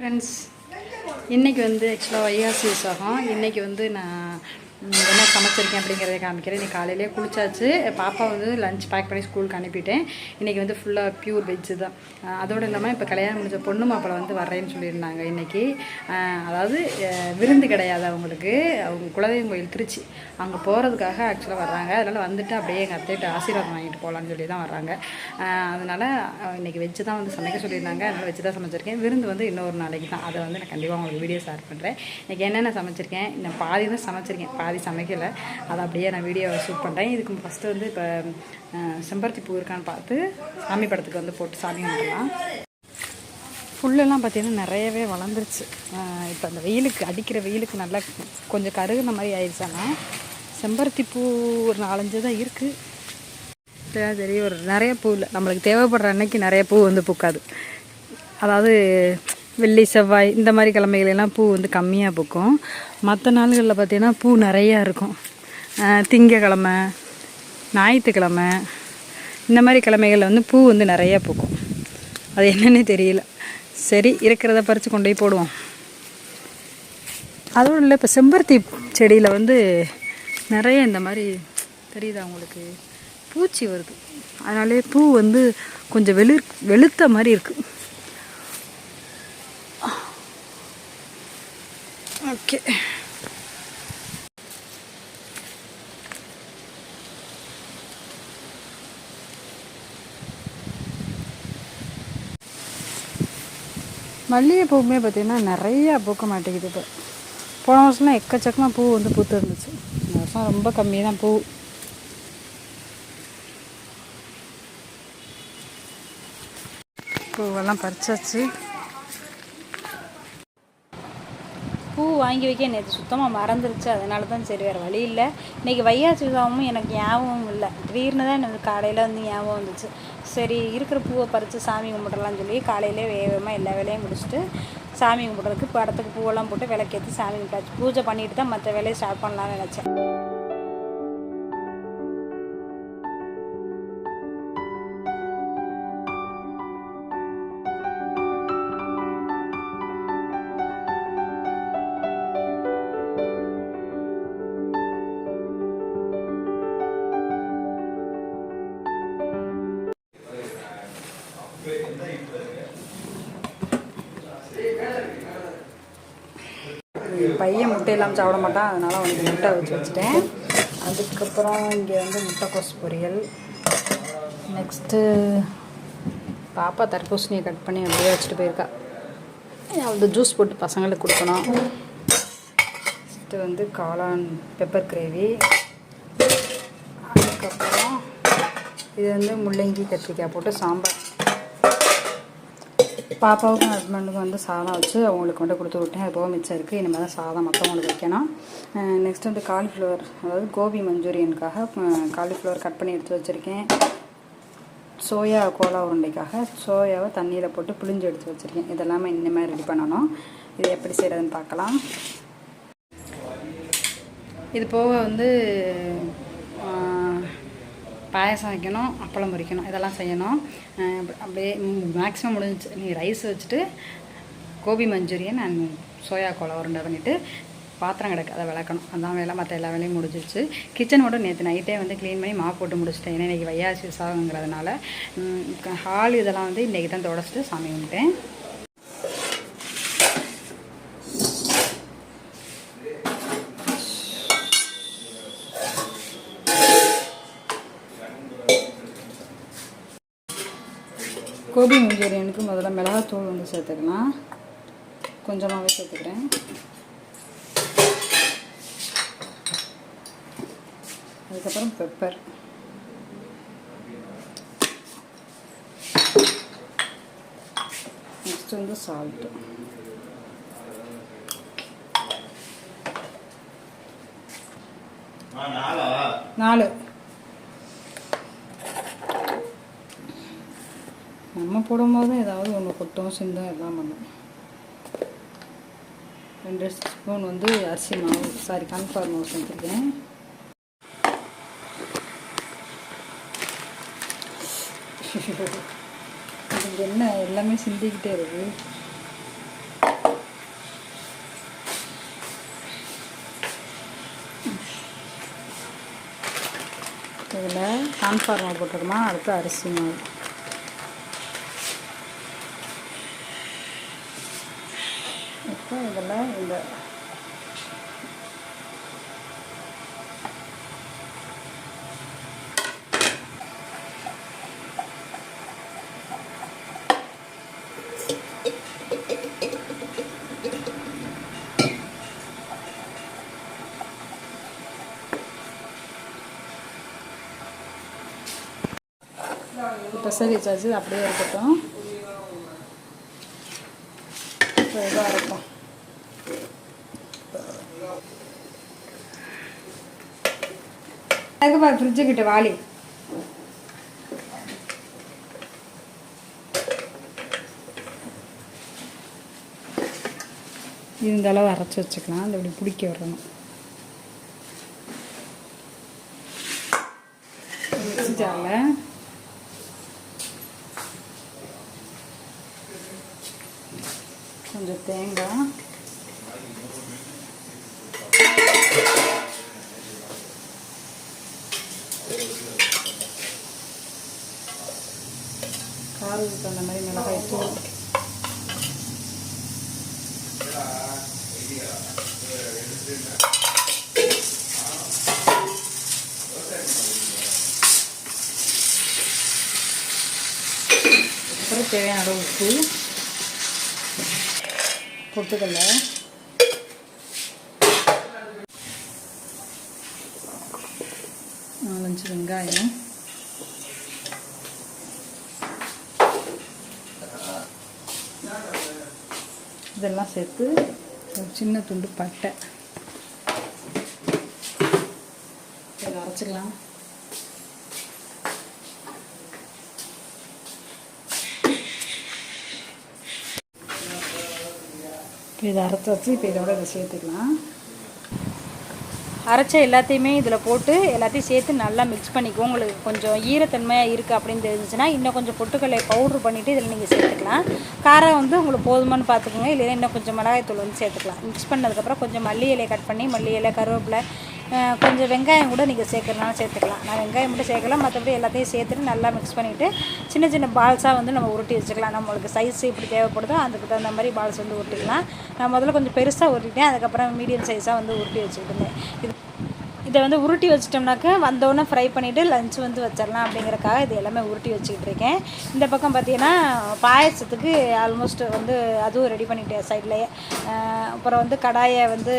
Friends இன்றைக்கி வந்து ஆக்சுவலாக வைகாசி விசாகம் இன்றைக்கி வந்து நான் என்ன சமைச்சிருக்கேன் அப்படிங்கிறத காமிக்கிறேன். இன்றைக்கி காலையிலே குளிச்சாச்சு. பாப்பா வந்து லஞ்ச் பேக் பண்ணி ஸ்கூலுக்கு அனுப்பிட்டேன். இன்றைக்கி வந்து ஃபுல்லாக பியூர் வெஜ்ஜு தான். அதோடு இல்லாமல் இப்போ கல்யாணம் முடிஞ்ச பொண்ணு மாப்பிள்ளை வந்து வர்றேன்னு சொல்லியிருந்தாங்க இன்றைக்கி அதாவது விருந்து கிடையாது அவங்களுக்கு. அவங்க குலதெய்வம் கோயில் திருச்சி. அங்கே போகிறதுக்காக ஆக்சுவலாக வர்றாங்க. அதனால் வந்துட்டு அப்படியே எங்கள் அத்தைகிட்ட ஆசீர்வாதம் வாங்கிட்டு போகலான்னு சொல்லி தான் வர்றாங்க. அதனால் இன்றைக்கி இன்னைக்கு வெஜ்ஜு தான் வந்து சமைக்க சொல்லியிருந்தாங்க. அதனால் வெஜ்ஜு தான் சமைச்சிருக்கேன். விருந்து வந்து இன்னொரு நாளைக்கு தான். அதை வந்து நான் கண்டிப்பாக உங்களுக்கு வீடியோ ஷேர் பண்ணுறேன் இன்றைக்கி என்னென்ன சமைச்சிருக்கேன்? நான் பாதி தான் சமைச்சிருக்கேன். பாதி சமைக்கலை. அதை அப்படியே நான் வீடியோ ஷூட் பண்ணுறேன் இதுக்கு ஃபஸ்ட்டு வந்து இப்போ செம்பருத்தி பூ இருக்கான்னு பார்த்து சாமி படத்துக்கு வந்து போட்டு சாமி வந்துடலாம் புல்லெல்லாம் பார்த்திங்கன்னா நிறையவே வளர்ந்துருச்சு. இப்போ அந்த வெயிலுக்கு அடிக்கிற வெயிலுக்கு நல்லா கொஞ்சம் கருகுன மாதிரி ஆயிடுச்சானா செம்பருத்தி பூ ஒரு நாலஞ்சு தான் இருக்குது சரி ஒரு நிறைய பூ இல்லை. நம்மளுக்கு தேவைப்படுற அன்னைக்கு நிறைய பூ வந்து பூக்காது. அதாவது வெள்ளி செவ்வாய் இந்த மாதிரி கிழமைகளெல்லாம் பூ வந்து கம்மியாக பூக்கும். மற்ற நாள்களில் பார்த்தீங்கன்னா பூ நிறையா இருக்கும். திங்கக்கிழமை ஞாயிற்றுக்கிழமை இந்த மாதிரி கிழமைகளில் வந்து பூ வந்து நிறையா பூக்கும். அது என்னென்னு தெரியல. சரி இருக்கிறத பறித்து கொண்டு போய் போடுவோம். அதோடு இல்லை இப்போ செம்பருத்தி செடியில் வந்து நிறைய இந்த மாதிரி தெரியுதா உங்களுக்கு? பூச்சி வருது. அதனாலே பூ வந்து கொஞ்சம் வெளு வெளுத்த மாதிரி இருக்குது ஓகே. மல்லிகைப்பூவுமே பார்த்திங்கன்னா நிறையா பூக்க மாட்டேங்குது இப்போ. போன வருஷம்லாம் எக்கச்சக்கமாக பூ வந்து பூத்து இருந்துச்சு இந்த வருஷம் ரொம்ப கம்மி தான் பூ. பூவெல்லாம் பறிச்சாச்சு. வாங்கி வைக்க நேற்று சுத்தமாக மறந்துருச்சு. அதனால தான் சரி வேறு வழி இல்லை. இன்றைக்கி வையாச்சி விசாவும் எனக்கு ஞாபகம் இல்லை. திடீர்னு தான் எனக்கு காலையில் வந்து ஞாபகம் வந்துச்சு. சரி இருக்கிற பூவை பறித்து சாமி கும்பிடலாம்னு சொல்லி காலையிலே வேகமாக எல்லா வேலையும் முடிச்சுட்டு சாமி கும்பிட்றதுக்கு படத்துக்கு பூவெல்லாம் போட்டு விளக்கேற்றி சாமி கும்பிட்டாச்சு. பூஜை பண்ணிட்டு தான் மற்ற வேலையை ஸ்டார்ட் பண்ணலாம்னு நினச்சேன். பையன் முட்டை இல்லாமல் சாப்பிட மாட்டான் அதனால் அவனுக்கு முட்டை வச்சு வச்சுட்டேன். அதுக்கப்புறம் இங்கே வந்து முட்டைக்கோஸ் பொரியல். நெக்ஸ்ட்டு பாப்பா தர்பூசணியை கட் பண்ணி அப்படியே வச்சுட்டு போயிருக்கா. அந்த ஜூஸ் போட்டு பசங்களுக்கு கொடுக்கணும். நெக்ஸ்ட்டு வந்து காளான் பெப்பர் கிரேவி அதுக்கப்புறம் இது வந்து முள்ளங்கி கத்திரிக்காய் போட்டு சாம்பார். பாப்பாவுக்கும் ஹஸ்பண்டுக்கும் வந்து சாதம் வச்சு அவங்களுக்கு வந்து கொடுத்து விட்டேன். அது போக மிச்சம் இருக்குது இனிமேல் தான் சாதம் மற்றவங்களுக்கு வைக்கணும். நெக்ஸ்ட் வந்து காலிஃப்ளவர் அதாவது கோபி மஞ்சூரியனுக்காக காலிஃப்ளவர் கட் பண்ணி எடுத்து வச்சுருக்கேன். சோயா கோலா உருண்டைக்காக சோயாவை தண்ணியில் போட்டு புளிஞ்சு எடுத்து வச்சுருக்கேன். இதெல்லாமே இனிமேல் ரெடி பண்ணணும். இது எப்படி செய்கிறதுன்னு பார்க்கலாம். இது போக வந்து பாயாசம் வைக்கணும் அப்பளம் பொரிக்கணும் இதெல்லாம் செய்யணும். அப்படியே மேக்ஸிமம் முடிஞ்சிச்சு. நீ ரைஸ் வச்சுட்டு கோபி மஞ்சூரியன் அண்ட் சோயா கோலா உருண்டை பண்ணிவிட்டு பாத்திரம் கிடக்கு அதை விளக்கணும். அதான் வேலை மற்ற எல்லா வேலையும் முடிஞ்சிருச்சு. கிச்சனோட நேற்று நைட்டே வந்து க்ளீன் பண்ணி மாப் போட்டு முடிச்சிட்டேன். ஏன்னா இன்றைக்கி வையாசி விசாகங்கிறதுனால ஹால் இதெல்லாம் வந்து இன்றைக்கி தான் தொடச்சிட்டு சாமி கும்பிட்டேன். கோபி மஞ்சூரியனுக்கு முதல்ல மிளகாத்தூள் வந்து சேர்த்துக்கலாம். கொஞ்சமாகவே சேர்த்துக்கிறேன். அதுக்கப்புறம் பெப்பர். நெக்ஸ்ட் வந்து சால்ட்டு நாலு. நம்ம போடும்போது ஏதாவது ஒன்று கொட்டும் சிந்தும் எல்லாம் பண்ணும். ரெண்டு ஸ்பூன் வந்து அரிசி மாவு சாரி கான்ஃபார் மாவு செஞ்சுருக்கேன். என்ன எல்லாமே சிந்திக்கிட்டே இருக்குது இதில் கான்ஃபார்மா மாவு போட்டுருமா அடுத்து அரிசி மாவு. இப்போ இதில் இந்த பெசரி வச்சாச்சு அப்படியே இருக்கட்டும். இப்போ இதாக இருக்கும் அதுக்கு பாரு ஃப்ரிட்ஜு கிட்ட வாளி. இந்த அளவு அரைச்சி வச்சுக்கலாம். அந்த இப்படி பிடிக்க வரணும் ஜாரில் கொஞ்சம் தேங்காய். காரத்துக்கு தகுந்த மாதிரி மிளகாய் தூள் அப்புறம் தேவையான அளவு உப்பு. பொட்டுக்கடலை நாலஞ்சு வெங்காயம். இதெல்லாம் சேர்த்து ஒரு சின்ன துண்டு பட்டை. இதை அரைச்சிக்கலாம். இப்போ இதை அரைச்சி இப்போ இதோட இதை சேர்த்துக்கலாம். அரைச்ச எல்லாத்தையுமே இதில் போட்டு எல்லாத்தையும் சேர்த்து நல்லா மிக்ஸ் பண்ணிக்கோ. உங்களுக்கு கொஞ்சம் ஈரத்தன்மையாக இருக்குது அப்படின்னு தெரிஞ்சுச்சுன்னா இன்னும் கொஞ்சம் பொட்டுக்கல்லை பவுட்ரு பண்ணிவிட்டு இதில் நீங்கள் சேர்த்துக்கலாம். காரம் வந்து உங்களுக்கு போதுமான்னு பார்த்துக்கோங்க. இல்லைன்னா இன்னும் கொஞ்சம் மிளகாய்த்தூள் வந்து சேர்த்துக்கலாம். மிக்ஸ் பண்ணதுக்கப்புறம் கொஞ்சம் மல்லி இலையை கட் பண்ணி மல்லி இலை கருவேப்பிலை கொஞ்சம் வெங்காயம் கூட நீங்கள் சேர்க்கறனாலும் சேர்த்துக்கலாம். நான் வெங்காயம் மட்டும் சேர்க்கலாம் மற்றபடி எல்லாத்தையும் சேர்த்துட்டு நல்லா மிக்ஸ் பண்ணிவிட்டு சின்ன சின்ன பால்ஸாக வந்து நம்ம உருட்டி வச்சுக்கலாம். நம்மளுக்கு சைஸ் இப்படி தேவைப்படுதோ அதுக்கு தகுந்த மாதிரி பால்ஸ் வந்து உருட்டிக்கலாம். நான் முதல்ல கொஞ்சம் பெருசாக உருட்டிட்டேன் அதுக்கப்புறம் மீடியம் சைஸாக வந்து உருட்டி வச்சுக்கிட்டேன் இது இதை வந்து உருட்டி வச்சிட்டோம்னாக்க வந்தோடனே ஃப்ரை பண்ணிவிட்டு லஞ்ச் வந்து வச்சிடலாம் அப்படிங்கிறக்காக இது எல்லாமே உருட்டி வச்சுக்கிட்டு இருக்கேன். இந்த பக்கம் பார்த்தீங்கன்னா பாயசத்துக்கு ஆல்மோஸ்ட் வந்து அதுவும் ரெடி பண்ணிட்டேன் சைட்லேயே அப்புறம் வந்து கடாயை வந்து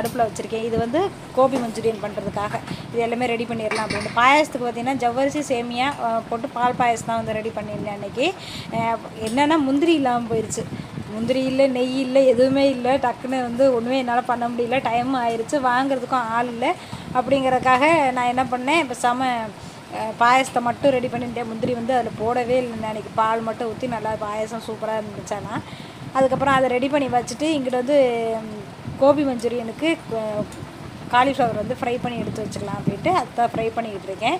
அடுப்பில் வச்சுருக்கேன். இது வந்து கோபி மஞ்சூரியன் பண்ணுறதுக்காக இது எல்லாமே ரெடி பண்ணிடலாம் அப்படின்னு. பாயசத்துக்கு பார்த்தீங்கன்னா ஜவ்வரிசி சேமியா போட்டு பால் பாயசம் தான் வந்து ரெடி பண்ணியிருந்தேன் அன்றைக்கி என்னென்னா முந்திரி இல்லாமல் போயிடுச்சு முந்திரி இல்லை நெய் இல்லை எதுவுமே இல்லை. டக்குன்னு வந்து ஒன்றுமே என்னால் பண்ண முடியல. டைம் ஆயிடுச்சு வாங்குறதுக்கும் ஆள் இல்லை. அப்படிங்கறதுக்காக நான் என்ன பண்ணேன் இப்போ சம பாயசத்தை மட்டும் ரெடி பண்ணிட்டேன். முந்திரி வந்து அதில் போடவே இல்லை. அன்றைக்கி பால் மட்டும் ஊற்றி நல்லா பாயசம் சூப்பராக இருந்துச்சானா. அதுக்கப்புறம் அதை ரெடி பண்ணி வச்சுட்டு இங்கிட்ட வந்து கோபி மஞ்சூரியனுக்கு காலிஃப்ளவர் வந்து ஃப்ரை பண்ணி எடுத்து வச்சுக்கலாம் அப்படின்ட்டு அதை ஃப்ரை பண்ணிக்கிட்டு இருக்கேன்.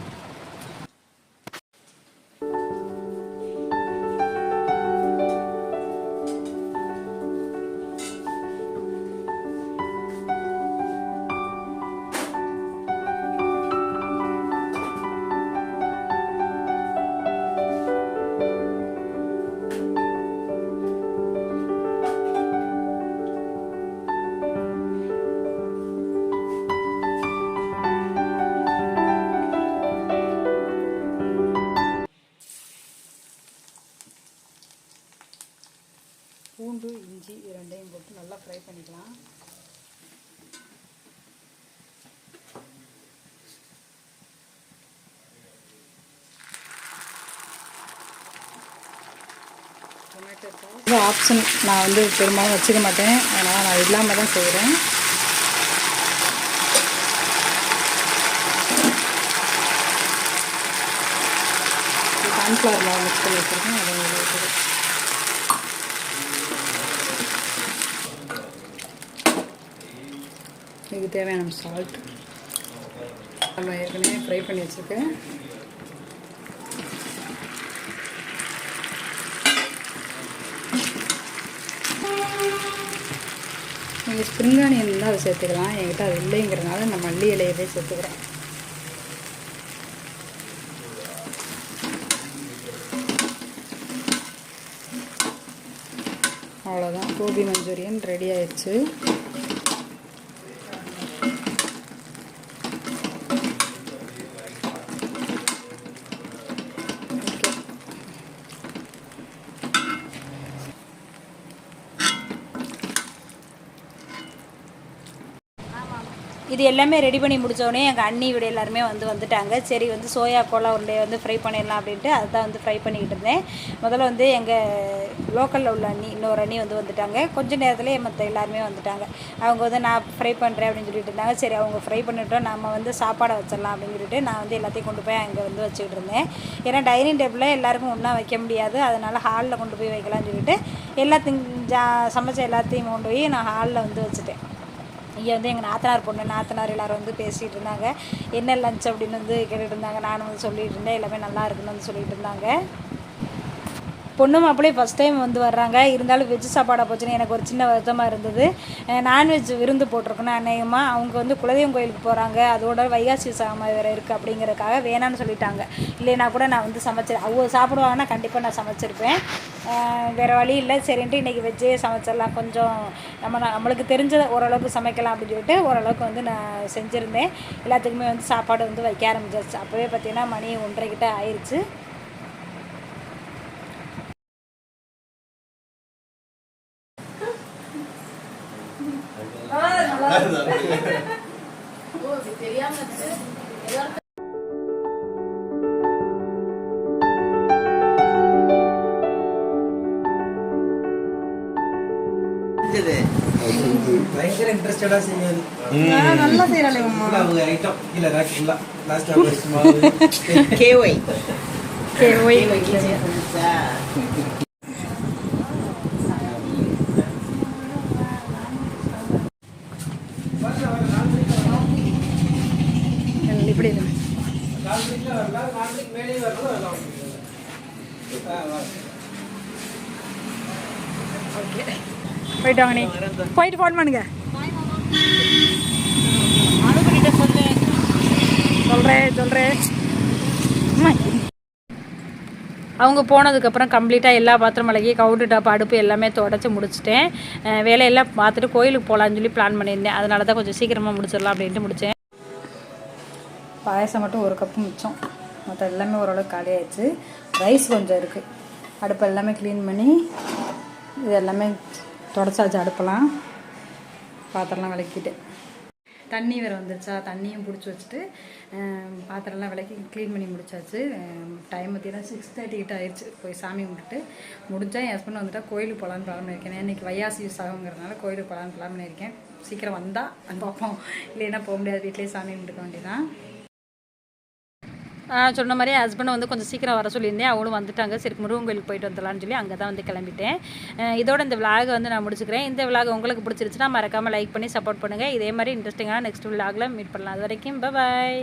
இது ஆப்ஷன் நான் வந்து பெரும்பாலும் வச்சுக்க மாட்டேன். அதனால் நான் இல்லாமல் தான் செய்கிறேன் கான்ஃப்ளவர் மாவு மிக்ஸ் பண்ணி வச்சுருக்கேன். அதை இதில் இதுக்கு தேவையான சால்ட் நம்ம ஏற்கனவே ஃப்ரை பண்ணி வச்சுருக்கேன். நம்ம ஸ்ப்ரிங் ஆனியன் தான் அதை சேர்த்துக்கலாம். என்கிட்ட அது இல்லைங்கிறதுனால நான் மல்லி இலையவே சேர்த்துக்கிறேன். அவ்வளோதான் கோபி மஞ்சூரியன் ரெடி ஆயிடுச்சு. இது எல்லாமே ரெடி பண்ணி முடித்தோடனே எங்கள் அண்ணி வீடு எல்லாருமே வந்து வந்துட்டாங்க. சரி வந்து சோயா கோலா உருண்டையை வந்து ஃப்ரை பண்ணிடலாம் அப்படின்ட்டு அதுதான் வந்து ஃப்ரை பண்ணிக்கிட்டு இருந்தேன். முதல்ல வந்து எங்கள் லோக்கலில் உள்ள அண்ணி இன்னொரு அண்ணி வந்து வந்துட்டாங்க. கொஞ்ச நேரத்துலேயே மற்ற எல்லாருமே வந்துட்டாங்க. அவங்க வந்து நான் ஃப்ரை பண்ணுறேன் அப்படின்னு சொல்லிட்டு இருந்தாங்க. சரி அவங்க ஃப்ரை பண்ணிட்டோம் நம்ம வந்து சாப்பாடை வச்சிடலாம் அப்படின்னு சொல்லிட்டு நான் வந்து எல்லாத்தையும் கொண்டு போய் அங்கே வந்து வச்சுக்கிட்டு இருந்தேன். ஏன்னா டைனிங் டேபிளில் எல்லாருக்கும் ஒன்றா வைக்க முடியாது. அதனால் ஹாலில் கொண்டு போய் வைக்கலாம்னு சொல்லிட்டு எல்லாத்தையும் ஜா சமைச்ச எல்லாத்தையும் கொண்டு போய் நான் ஹாலில் வந்து வச்சுட்டேன். இங்கே வந்து எங்கள் நாத்தனார் பொண்ணு நாத்தனார் எல்லாரும் வந்து பேசிகிட்டு இருந்தாங்க. என்ன லஞ்ச் அப்படின்னு வந்து கேட்டுட்டு இருந்தாங்க. நானும் வந்து சொல்லிகிட்டு இருந்தேன். எல்லாமே நல்லா இருக்குன்னு வந்து சொல்லிகிட்டு இருந்தாங்க. பொண்ணு மாப்பிள்ளையும் ஃபஸ்ட் டைம் வந்து வர்றாங்க. இருந்தாலும் வெஜ் சாப்பாடாக போச்சுன்னு எனக்கு ஒரு சின்ன வருத்தமாக இருந்தது. நான்வெஜ் விருந்து போட்டிருக்கணும் அநேகமாக அவங்க வந்து குலதெய்வம் கோயிலுக்கு போகிறாங்க அதோட வைகாசி சாமி வேறு இருக்குது அப்படிங்கிறதுக்காக வேணான்னு சொல்லிட்டாங்க. இல்லைனா கூட நான் வந்து சமைச்சிரு அவங்க சாப்பிடுவாங்கன்னா கண்டிப்பாக நான் சமைச்சிருப்பேன். வேறு வழி இல்லை. சரின்ட்டு இன்றைக்கி வெஜ்ஜே சமைச்சிடலாம். கொஞ்சம் நம்ம நம்மளுக்கு தெரிஞ்ச ஓரளவுக்கு சமைக்கலாம் அப்படின்னு சொல்லிட்டு ஓரளவுக்கு வந்து நான் செஞ்சுருந்தேன். எல்லாத்துக்குமே வந்து சாப்பாடு வந்து வைக்க ஆரம்பிச்சாச்சு. அப்போவே பார்த்தீங்கன்னா மணி ஒன்றரை கிட்ட ஆயிடுச்சு பயங்கர இன்ட்ரெஸ்டடா செஞ்சது நல்லா செய்கிறாளே ஃபுல்லா அவங்க ஐட்டம் கீழே ராக் ஃபுல்லா லாஸ்ட் மாவு கேஒய் ஓகே ஓய் இப்படி இருக்கு. ஓகே போயிட்டு வாங்க நீ. போயிட்டு ஃபோன் பண்ணுங்க. சொல்கிறேன் சொல்கிறேன் அவங்க போனதுக்கப்புறம் கம்ப்ளீட்டாக எல்லா பாத்திரம் விலகி கவுண்டர் டாப் அடுப்பு எல்லாமே தொடச்சி முடிச்சிட்டேன். வேலையெல்லாம் பார்த்துட்டு கோயிலுக்கு போகலான்னு சொல்லி பிளான் பண்ணியிருந்தேன். அதனால தான் கொஞ்சம் சீக்கிரமாக முடிச்சிடலாம் அப்படின்ட்டு முடித்தேன் பாயசம் மட்டும் ஒரு கப்பு மிச்சம். மற்ற எல்லாமே ஓரளவுக்கு காலி ஆயிடுச்சு ரைஸ் கொஞ்சம் இருக்குது அடுப்பு எல்லாமே க்ளீன் பண்ணி இது எல்லாமே தொடச்சாச்சு அடுப்பெல்லாம் பாத்திரம்லாம் விளக்கிட்டு. தண்ணி வேறு வந்துருச்சா? தண்ணியும் பிடிச்சி வச்சுட்டு பாத்திரம்லாம் விளக்கி க்ளீன் பண்ணி முடிச்சாச்சு. டைம் பார்த்தீங்கன்னா சிக்ஸ் தேர்ட்டி கிட்ட ஆயிடுச்சு போய் சாமி கும்பிட்டுட்டு. முடிஞ்சால் என் ஹஸ்பண்ட் வந்துட்டா கோயிலுக்கு போகலான்னு பிளான் பண்ணியிருக்கேன். இன்னைக்கு வையாசி யூஸ் ஆகுங்கிறதுனால கோயிலுக்கு போகலான்னு பிளான் பண்ணியிருக்கேன். சீக்கிரம் வந்தால் பார்ப்போம் இல்லைன்னா போக முடியாது. வீட்டிலேயே சாமி கும்பிட்டுக்க வேண்டியதான் சொன்ன மாதிரி ஹஸ்பண்டை வந்து கொஞ்சம் சீக்கிரம் வர சொல்லியிருந்தேன். அவங்களும் வந்துட்டாங்க. சரி முருகன் கோயிலுக்கு போயிட்டு வந்துடலாம்னு சொல்லி அங்கே தான் வந்து கிளம்பிட்டேன். இதோட இந்த விலாகை வந்து நான் முடிச்சுக்கிறேன். இந்த விலாக் உங்களுக்கு பிடிச்சிருச்சுன்னா மறக்காமல் லைக் பண்ணி சப்போர்ட் பண்ணுங்கள் இதே மாதிரி இன்ட்ரெஸ்டிங்காக நெக்ஸ்ட் விலாகில் மீட் பண்ணலாம். அது வரைக்கும் பாய்